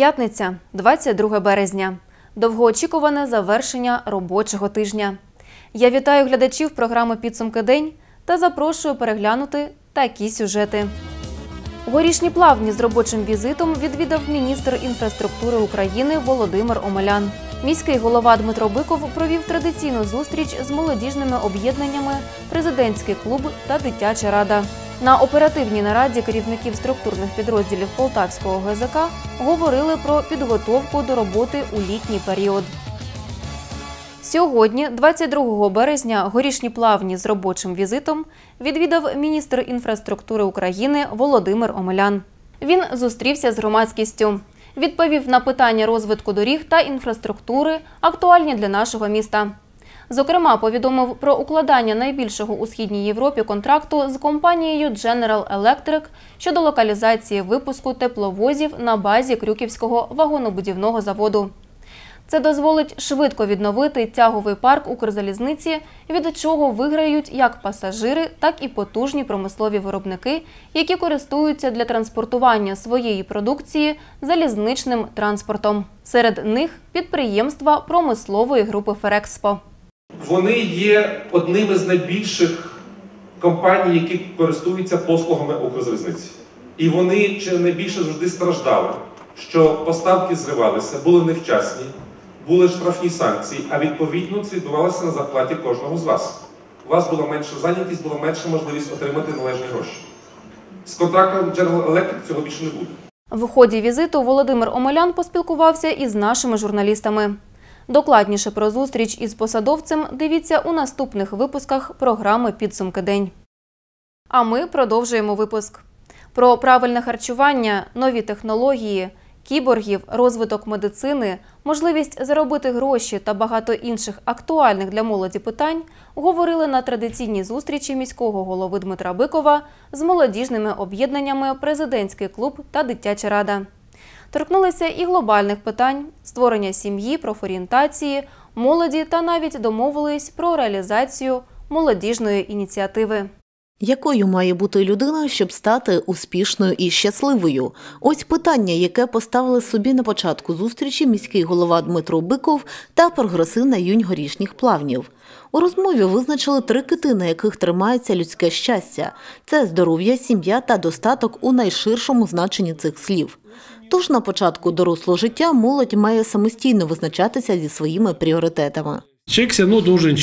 П'ятниця, 22 березня. Довгоочікуване завершення робочого тижня. Я вітаю глядачів програми Підсумки день та запрошую переглянути такі сюжети. Горішні плавні з робочим візитом відвідав міністр інфраструктури України Володимир Омелян. Міський голова Дмитро Биков провів традиційну зустріч з молодіжними об'єднаннями Президентський клуб та Дитяча рада. На оперативній нараді керівників структурних підрозділів Полтавського ГЗК говорили про підготовку до роботи у літній період. Сьогодні, 22 березня, горішні плавні з робочим візитом відвідав міністр інфраструктури України Володимир Омелян. Він зустрівся з громадськістю, відповів на питання розвитку доріг та інфраструктури, актуальні для нашого міста. Зокрема, повідомив про укладання найбільшого у східній Європі контракту з компанією General Electric щодо локалізації випуску тепловозів на базі Крюківського вагонобудівного заводу. Це дозволить швидко відновити тяговий парк Укрзалізниці, від чого виграють як пасажири, так і потужні промислові виробники, які користуються для транспортування своєї продукції залізничним транспортом. Серед них підприємства промислової групи Ферекспо. Вони є одними з найбільших компаній, які користуються послугами Укрзалізниці. І вони чи найбільше завжди страждали, що поставки зривалися, були невчасні, були штрафні санкції, а відповідно це відбувалося на зарплаті кожного з вас. У вас була менша зайнятість, була менша можливість отримати належні гроші. З контрактом General Electric цього більше не буде. В ході візиту Володимир Омелян поспілкувався із нашими журналістами. Докладніше про зустріч із посадовцем дивіться у наступних випусках програми Підсумки день. А ми продовжуємо випуск. Про правильне харчування, нові технології, кіборгів, розвиток медицини, можливість заробити гроші та багато інших актуальних для молоді питань говорили на традиційній зустрічі міського голови Дмитра Бикова з молодіжними об'єднаннями Президентський клуб та Дитяча рада. Торкнулися і глобальних питань створення сім'ї, профорієнтації, молоді та навіть домовились про реалізацію молодіжної ініціативи. Якою має бути людина, щоб стати успішною і щасливою? Ось питання, яке поставили собі на початку зустрічі міський голова Дмитро Биков та прогресивна юнь горішніх плавнів. У розмові визначили три кити, на яких тримається людське щастя: це здоров'я, сім'я та достаток у найширшому значенні цих слів. Тож на початку дорослого життя молодь має самостійно визначатися зі своїми пріоритетами. Человек все равно должен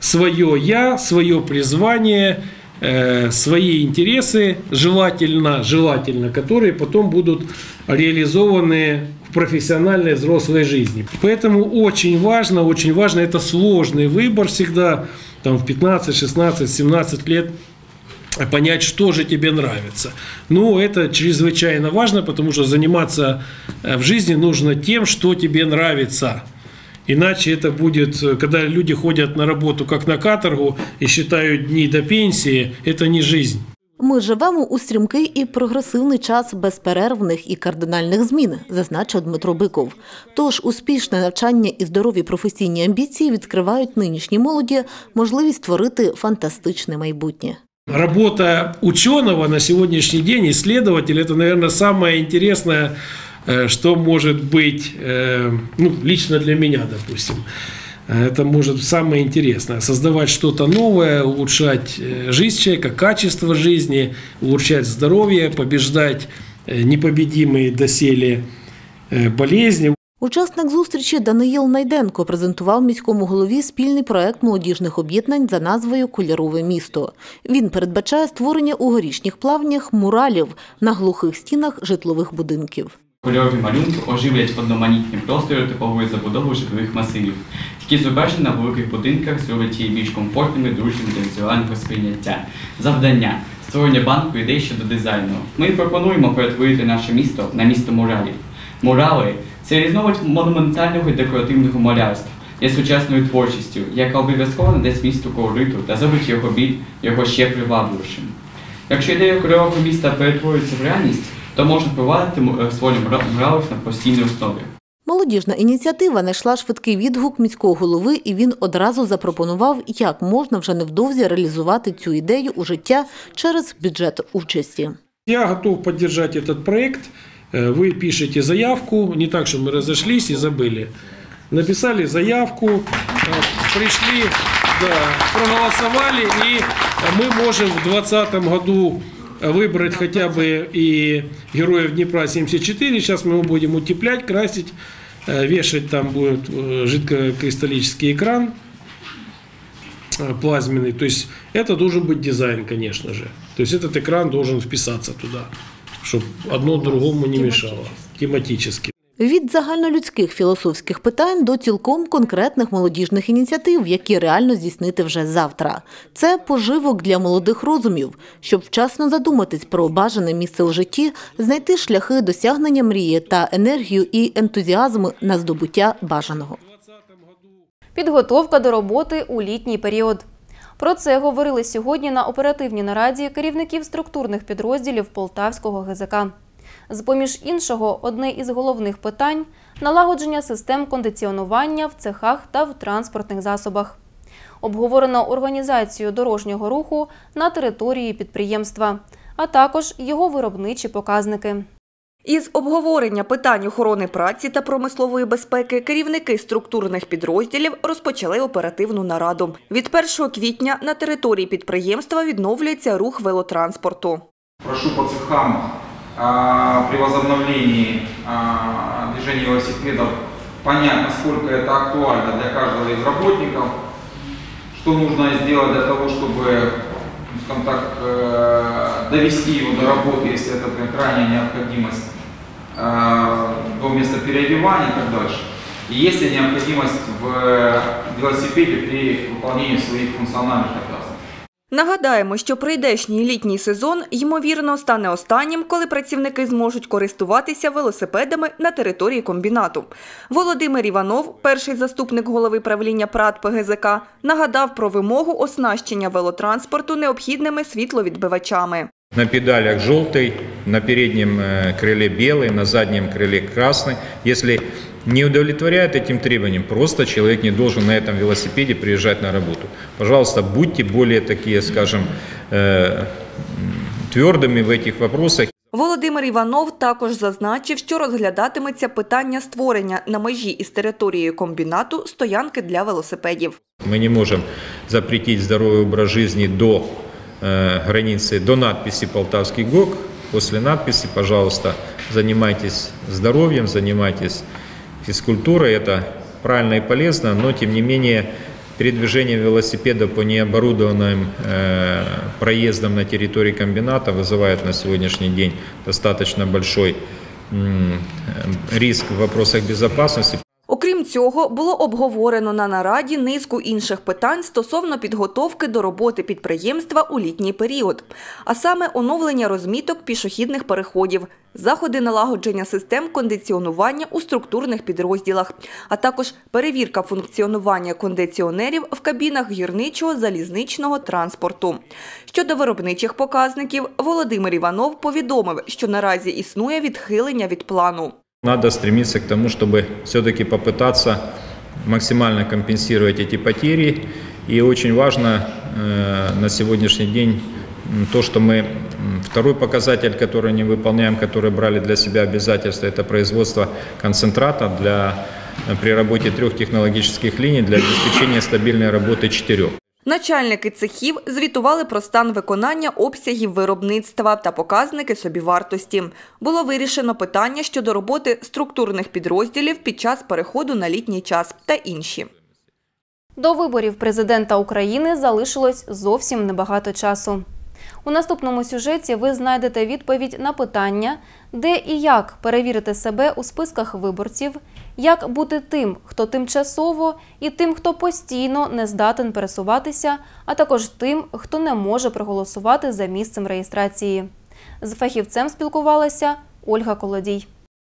свое «я», свое призвание, э, свои интересы, желательно, желательно, которые потом будут реализованы в профессиональной взрослой жизни. Поэтому очень важно, очень важно, это сложный выбор всегда, там в 15, 16, 17 лет понять, что же тебе нравится. Ну, это чрезвычайно важно, потому что заниматься э, в жизни нужно тем, что тебе нравится. Иначе это будет, э, когда люди ходят на работу как на каторгу и считают дни до пенсии, это не жизнь. Ми живемо у стрімкий і прогресивний час безперервних і кардинальних змін, зазначив Дмитро Биков. Тож успішне навчання і здорові професійні амбіції відкривають нинішній молоді можливість створити фантастичне майбутнє. Работа ученого на сегодняшний день, исследователь, это, наверное, самое интересное, э, что может быть, э, ну, лично для меня, допустим. Это может самое интересное. Создавать что-то новое, улучшать э, жизнь человека, качество жизни, улучшать здоровье, побеждать э, непобедимые доселе э, болезни. Учасник зустрічі Даниїл Найденко презентував міському голові спільний проект молодіжних об'єднань за назвою Кольорове місто. Він передбачає створення у горішніх плавнях муралів на глухих стінах житлових будинків. Кольорові малюнки оживлять одноманітні простори типової забудови житлових масивів. Такі зображення на великих будинках зроблять її більш комфортними, дружніми для візуального сприйняття. Завдання створення банку ідей щодо дизайну. Ми пропонуємо перетворити наше місто на місто муралів. Мурали це різновид монументального і декоративного малярства. Є сучасною творчістю, яка обов'язково надасть місту колориту та зробить його біль його ще привабливішим. Якщо ідея кольорового міста перетворюється в реальність, то можна провадити створення муралів на постійній основі. Молодіжна ініціатива знайшла швидкий відгук міського голови, і він одразу запропонував, як можна вже невдовзі реалізувати цю ідею у життя через бюджет участі. Я готов поддержать этот проект Э, Вы пишете заявку, не так, что мы разошлись и забыли. Написали заявку, э, пришли, да, проголосовали, и мы можем в 2020 году Выбрать хотя бы и Героев Днепра 74. Сейчас мы его будем утеплять, красить, э, вешать там будет э, жидкокристаллический экран э, плазменный. То есть это должен быть дизайн, конечно же. То есть этот экран должен вписаться туда, чтобы одно другому не мешало. Тематически. Від загальнолюдських філософських питань до цілком конкретних молодіжних ініціатив, які реально здійснити вже завтра. Це поживок для молодих розумів, щоб вчасно задуматись про бажане місце у житті, знайти шляхи досягнення мрії та енергію і ентузіазм на здобуття бажаного. Підготовка до роботи у літній період. Про це говорили сьогодні на оперативній нараді керівників структурних підрозділів Полтавського ГЗК. З-поміж іншого, одне із головних питань налагодження систем кондиціонування в цехах та в транспортних засобах. Обговорено організацію дорожнього руху на території підприємства, а також його виробничі показники. Із обговорення питань охорони праці та промислової безпеки керівники структурних підрозділів розпочали оперативну нараду. Від 1 квітня на території підприємства відновлюється рух велотранспорту. Прошу по цехам при возобновлении а, движения велосипедов понять, насколько это актуально для каждого из работников, что нужно сделать для того, чтобы ну, скажем так, э, довести его до работы, если это крайняя необходимость, э, до места переодевания и так дальше. И есть ли необходимость в велосипеде при выполнении своих функциональных. Нагадаємо, що прийдешній літній сезон, ймовірно, стане останнім, коли працівники зможуть користуватися велосипедами на території комбінату. Володимир Іванов, перший заступник голови правління ПРАД ПГЗК, нагадав про вимогу оснащення велотранспорту необхідними світловідбивачами. На педалях желтый, на переднем э, крыле белый, на заднем крыле красный. Если не удовлетворяет этим требованиям, просто человек не должен на этом велосипеде приезжать на работу. Пожалуйста, будьте более такие, скажем, э, м, твердыми в этих вопросах. Володимир Іванов також зазначив, що розглядатиметься питання створення на межі із територією комбінату стоянки для велосипедів. Мы не можем запретить здоровый образ жизни до э, границы, до надписи «Полтавский ГОК». После надписи, пожалуйста, занимайтесь здоровьем, занимайтесь физкультурой. Это правильно и полезно, но тем не менее передвижение велосипеда по необорудованным э, проездам на территории комбината вызывает на сегодняшний день достаточно большой э, риск в вопросах безопасности. Окрім цього, було обговорено на нараді низку інших питань стосовно підготовки до роботи підприємства у літній період, а саме оновлення розміток пішохідних переходів, заходи налагодження систем кондиціонування у структурних підрозділах, а також перевірка функціонування кондиціонерів в кабінах гірничого залізничного транспорту. Щодо виробничих показників, Володимир Іванов повідомив, що наразі існує відхилення від плану. Надо стремиться к тому, чтобы все-таки попытаться максимально компенсировать эти потери. И очень важно э, на сегодняшний день то, что мы второй показатель, который не выполняем, который брали для себя обязательства, это производство концентрата для э, при работе трех технологических линий для обеспечения стабильной работы четырех. Начальники цехів звітували про стан виконання обсягів виробництва та показники собівартості. Було вирішено питання щодо роботи структурних підрозділів під час переходу на літній час та інші. До виборів президента України залишилось зовсім небагато часу. У наступному сюжеті ви знайдете відповідь на питання, де і як перевірити себе у списках виборців, як бути тим, хто тимчасово, і тим, хто постійно не здатен пересуватися, а також тим, хто не може проголосувати за місцем реєстрації. З фахівцем спілкувалася Ольга Колодій.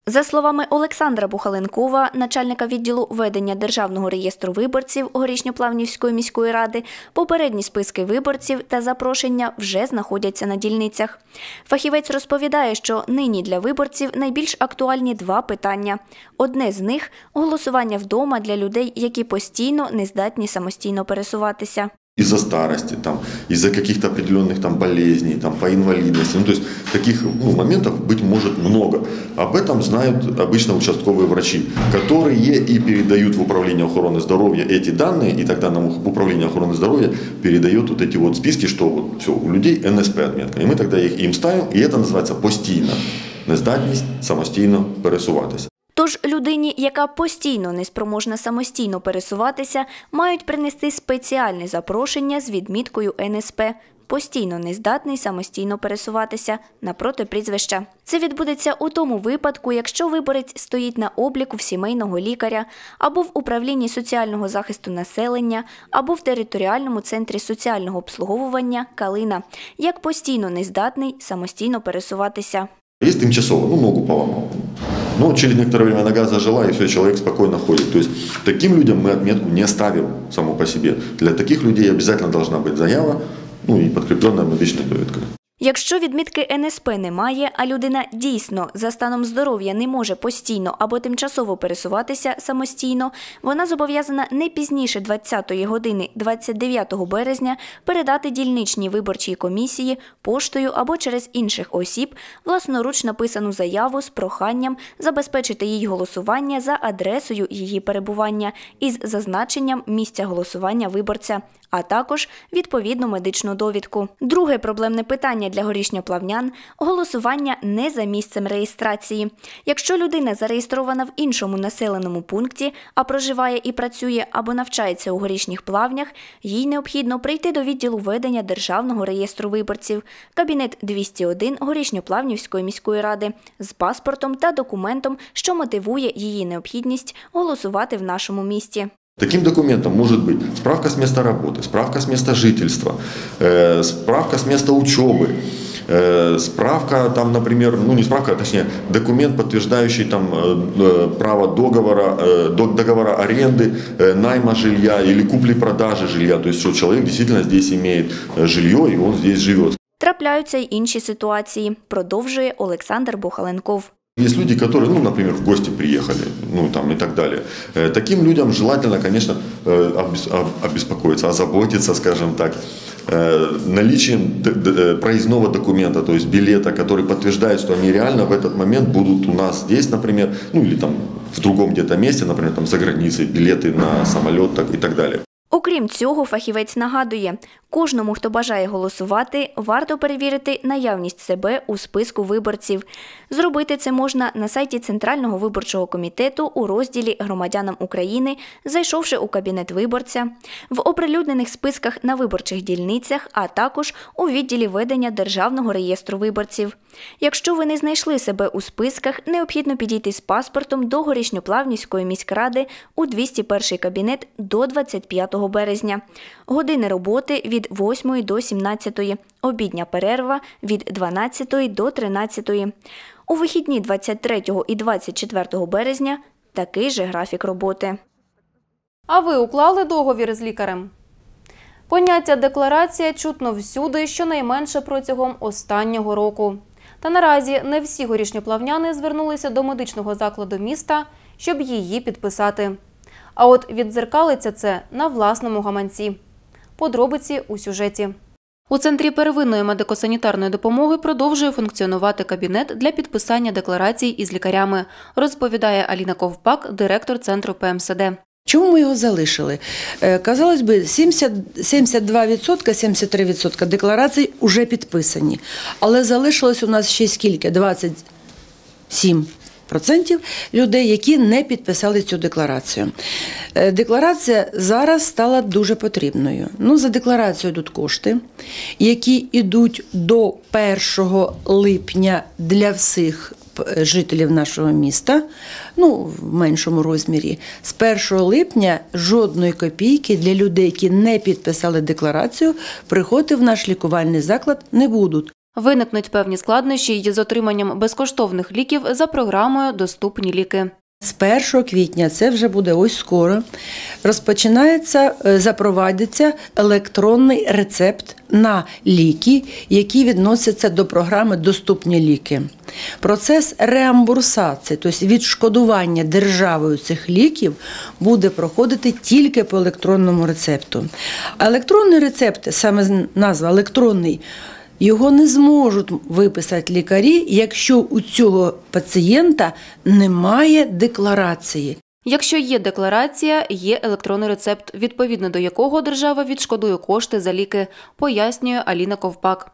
За словами Олександра Бухаленкова, начальника відділу ведення Державного реєстру виборців Горішньоплавнівської міської ради, попередні списки виборців та запрошення вже знаходяться на дільницях. Фахівець розповідає, що нині для виборців найбільш актуальні два питання. Одне з них голосування вдома для людей, які постійно не здатні самостійно пересуватися. из-за старости, там, из-за каких-то определенных там, болезней, там, по инвалидности. Ну, то есть таких ну, моментов быть может много. Об этом знают обычно участковые врачи, которые и передают в управление охраны здоровья эти данные, и тогда нам управление охраны здоровья передает вот эти вот списки, что вот все, у людей НСП отметка. И мы тогда их им ставим, и это называется постійна нездатність самостійно пересуватися. Тож людині, яка постійно неспроможна самостійно пересуватися, мають принести спеціальне запрошення з відміткою НСП. Постійно нездатний самостійно пересуватися напроти прізвища. Це відбудеться у тому випадку, якщо виборець стоїть на обліку в сімейного лікаря, або в управлінні соціального захисту населення, або в територіальному центрі соціального обслуговування Калина, як постійно нездатний самостійно пересуватися. Есть тимчасово, ну, ногу поломал. Но через некоторое время нога зажила, и все, человек спокойно ходит. То есть таким людям мы отметку не ставим само по себе. Для таких людей обязательно должна быть заява, ну и подкрепленная медичной довідкою. Якщо відмітки НСП немає, а людина дійсно за станом здоров'я не може постійно або тимчасово пересуватися самостійно, вона зобов'язана не пізніше 20-ї години 29 березня передати дільничній виборчій комісії поштою або через інших осіб власноруч написану заяву з проханням забезпечити їй голосування за адресою її перебування із зазначенням місця голосування виборця, а також відповідну медичну довідку. Друге проблемне питання для горішньоплавнян – голосування не за місцем реєстрації. Якщо людина зареєстрована в іншому населеному пункті, а проживає і працює або навчається у горішніх плавнях, їй необхідно прийти до відділу ведення Державного реєстру виборців, кабінет 201 Горішньоплавнівської міської ради з паспортом та документом, що мотивує її необхідність голосувати в нашому місті. Таким документом может быть справка с места работы, справка с места жительства, э, справка с места учебы, э, справка, там, например, ну не справка, а точнее документ, подтверждающий там э, э, право договора, э, до- договора аренды, э, найма жилья или купли-продажи жилья, то есть что человек действительно здесь имеет э, жилье и он здесь живет. Трапляються й інші ситуації, продовжує Олександр Бухаленков. Есть люди, которые, ну, например, в гости приехали, ну, там и так далее. Э, Таким людям желательно, конечно, э, обес- об- обеспокоиться, озаботиться, скажем так, э, наличием проездного документа, то есть билета, который подтверждает, что они реально в этот момент будут у нас здесь, например, ну, или там в другом где-то месте, например, там за границей, билеты на самолет так, и так далее. Окрім цього, фахівець нагадує, кожному, хто бажає голосувати, варто перевірити наявність себе у списку виборців. Зробити це можна на сайті Центрального виборчого комітету у розділі Громадянам України, зайшовши у кабінет виборця, в оприлюднених списках на виборчих дільницях, а також у відділі ведення Державного реєстру виборців. Якщо ви не знайшли себе у списках, необхідно підійти з паспортом до Горішньоплавнівської міськради у 201 кабінет до 25 березня. Години роботи від 8 до 17, обідня перерва від 12 до 13. У вихідні 23 і 24 березня такий же графік роботи. А ви уклали договір з лікарем? Поняття декларація чутно всюди, щонайменше протягом останнього року. Та наразі не всі горішньоплавняни звернулися до медичного закладу міста, щоб її підписати. А от віддзеркалиться це на власному гаманці. Подробиці у сюжеті. У центрі первинної медико-санітарної допомоги продовжує функціонувати кабінет для підписання декларацій із лікарями, розповідає Аліна Ковпак, директор центру ПМСД. Чому ми його залишили? Е, Казалось би, 70, 72%, 73% декларацій вже підписані. Але залишилось у нас ще скільки? 27% людей, які не підписали цю декларацію. Е, Декларація зараз стала дуже потрібною. Ну, за декларацією йдуть кошти, які йдуть до 1 липня для всіх жителів нашого міста, ну, в меншому розмірі. З 1 липня жодної копійки для людей, які не підписали декларацію, приходити в наш лікувальний заклад не будуть. Виникнуть певні складнощі й з отриманням безкоштовних ліків за програмою Доступні ліки. З 1 квітня, це вже буде ось скоро, розпочинається, е, запровадиться електронний рецепт на ліки, які відносяться до програми Доступні ліки. Процес реамбурсації, тобто відшкодування державою цих ліків, буде проходити тільки по електронному рецепту. Електронний рецепт, саме назва електронний, його не зможуть виписати лікарі, якщо у цього пацієнта немає декларації. Якщо є декларація, є електронний рецепт, відповідно до якого держава відшкодує кошти за ліки, пояснює Аліна Ковпак.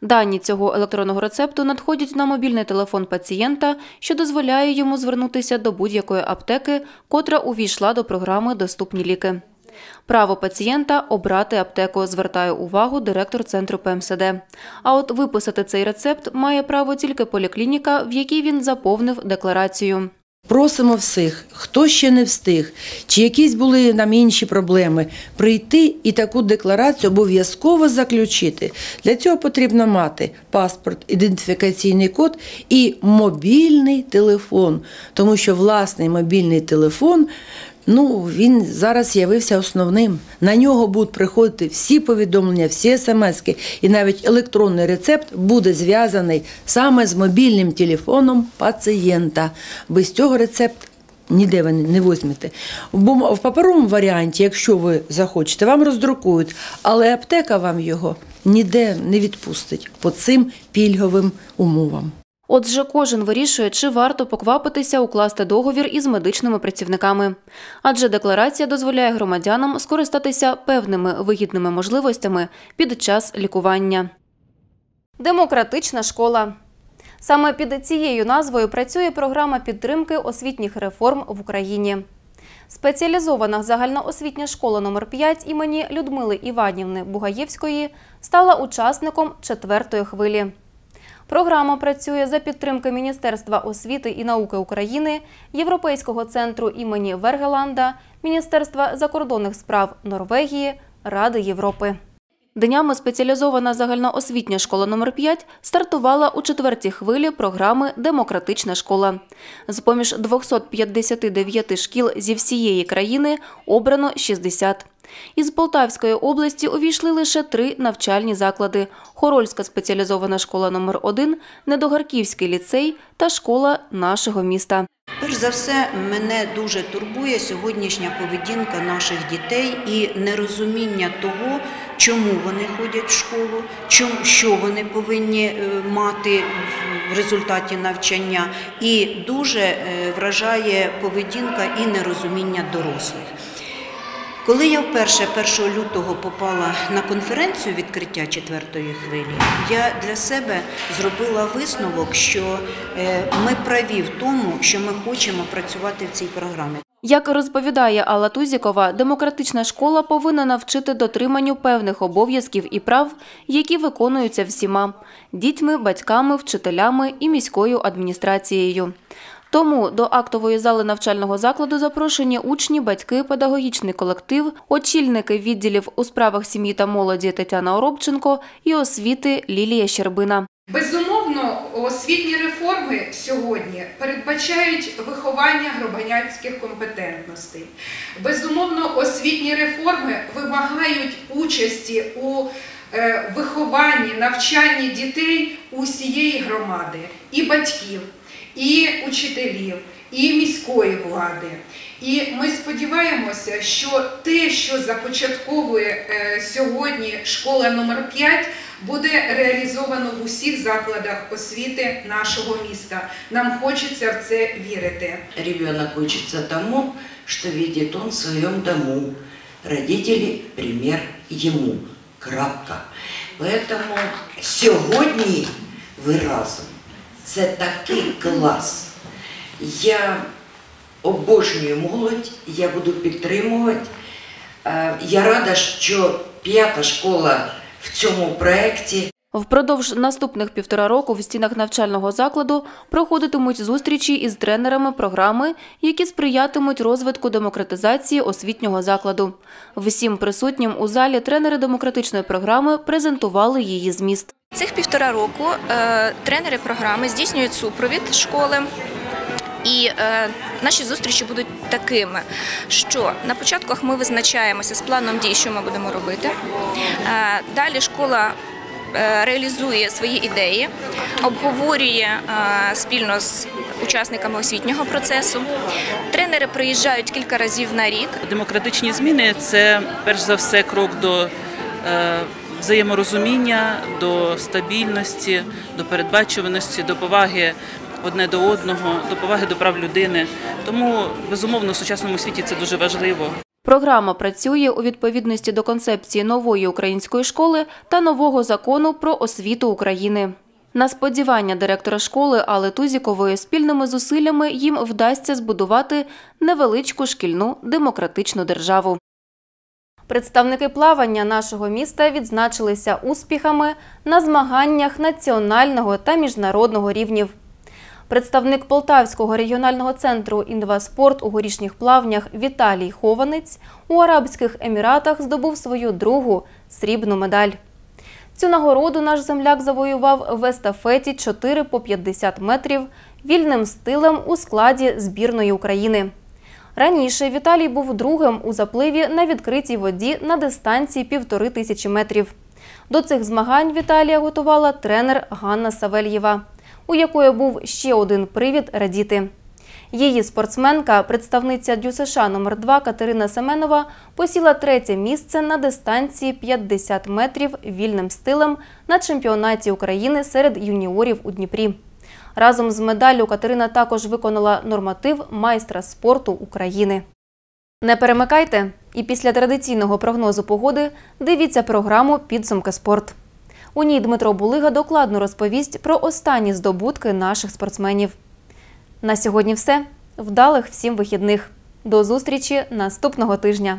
Дані цього електронного рецепту надходять на мобільний телефон пацієнта, що дозволяє йому звернутися до будь-якої аптеки, котра увійшла до програми Доступні ліки. Право пацієнта обрати аптеку звертає увагу директор центру ПМСД. А от виписати цей рецепт має право тільки поліклініка, в якій він заповнив декларацію. Просимо всіх, хто ще не встиг, чи якісь були нам інші проблеми, прийти і таку декларацію обов'язково заключити. Для цього потрібно мати паспорт, ідентифікаційний код і мобільний телефон, тому що власний мобільний телефон. Ну, він зараз з'явився основним. На нього будуть приходити всі повідомлення, всі смски, і навіть електронний рецепт буде зв'язаний саме з мобільним телефоном пацієнта. Без цього рецепт ніде ви не візьмете. Бум- в паперовому варіанті, якщо ви захочете, вам роздрукують, але аптека вам його ніде не відпустить по цим пільговим умовам. Отже, кожен вирішує, чи варто поквапитися укласти договір із медичними працівниками. Адже декларація дозволяє громадянам скористатися певними вигідними можливостями під час лікування. Демократична школа. Саме під цією назвою працює програма підтримки освітніх реформ в Україні. Спеціалізована загальноосвітня школа номер 5 імені Людмили Іванівни Бугаєвської стала учасником четвертої хвилі. Програма працює за підтримки Міністерства освіти і науки України, Європейського центру імені Вергеланда, Міністерства закордонних справ Норвегії, Ради Європи. Днями спеціалізована загальноосвітня школа номер 5 стартувала у четвертій хвилі програми Демократична школа. З поміж 259 шкіл зі всієї країни обрано 60. Із Полтавської області увійшли лише три навчальні заклади: Хорольська спеціалізована школа номер 1 Недогарківський ліцей та школа нашого міста. Перш за все, мене дуже турбує сьогоднішня поведінка наших дітей і нерозуміння того, чому вони ходять в школу, що вони повинні е, мати в результаті навчання. І дуже е, вражає поведінка і нерозуміння дорослих. Коли я вперше 1 лютого попала на конференцію відкриття четвертої хвилі, я для себе зробила висновок, що е, ми праві в тому, що ми хочемо працювати в цій програмі. Як розповідає Алла Тузікова, демократична школа повинна навчити дотриманню певних обов'язків і прав, які виконуються всіма дітьми, батьками, вчителями і міською адміністрацією. Тому до актової зали навчального закладу запрошені учні, батьки, педагогічний колектив, очільники відділів у справах сім'ї та молоді Тетяна Оробченко і освіти Лілія Щербина. Безумовно, освітні реформи сьогодні передбачають виховання громадянських компетентностей. Безумовно, освітні реформи вимагають участі у е, вихованні, навчанні дітей усієї громади, і батьків, і учителів, і міської влади. І ми сподіваємося, що те, що започатковує е, сьогодні школа номер 5, буде реалізовано в усіх закладах освіти нашого міста. Нам хочеться в це вірити. Ребенок учится тому, что видит он в своем дому. Родители – пример ему. Крапка. Поэтому сьогодні ви разом. Це такий клас. Я обожнюю молодь, я буду підтримувати. Е, Я рада, що п'ята школа в цьому проєкті. Впродовж наступних півтора року в стінах навчального закладу проходитимуть зустрічі із тренерами програми, які сприятимуть розвитку демократизації освітнього закладу. Всім присутнім у залі тренери демократичної програми презентували її зміст. Цих півтора року е, тренери програми здійснюють супровід школи І е, наші зустрічі будуть такими, що на початках ми визначаємося з планом дій, що ми будемо робити. Е, далі школа реалізує свої ідеї, обговорює е, спільно з учасниками освітнього процесу. Тренери приїжджають кілька разів на рік. Демократичні зміни це перш за все крок до е, взаєморозуміння, до стабільності, до передбачуваності, до поваги одне до одного, до поваги до прав людини. Тому безумовно в сучасному світі це дуже важливо. Програма працює у відповідності до концепції нової української школи та нового закону про освіту України. На сподівання директора школи Алли Тузікової спільними зусиллями їм вдасться збудувати невеличку шкільну демократичну державу. Представники плавання нашого міста відзначилися успіхами на змаганнях національного та міжнародного рівнів. Представник Полтавського регіонального центру «Інваспорт» у горішніх плавнях Віталій Хованець у Арабських Еміратах здобув свою другу срібну медаль. Цю нагороду наш земляк завоював в естафеті 4 по 50 метрів вільним стилем у складі збірної України. Раніше Віталій був другим у запливі на відкритій воді на дистанції півтори тисячі метрів. До цих змагань Віталія готувала тренер Ганна Савельєва, у якої був ще один привід радіти. Її спортсменка, представниця ДЮСШ номер 2 Катерина Семенова, посіла третє місце на дистанції 50 метрів вільним стилем на чемпіонаті України серед юніорів у Дніпрі. Разом з медаллю Катерина також виконала норматив майстра спорту України. Не перемикайте! І після традиційного прогнозу погоди дивіться програму Підсумки спорт. У ній Дмитро Булига докладно розповість про останні здобутки наших спортсменів. На сьогодні все. Вдалих всім вихідних. До зустрічі наступного тижня.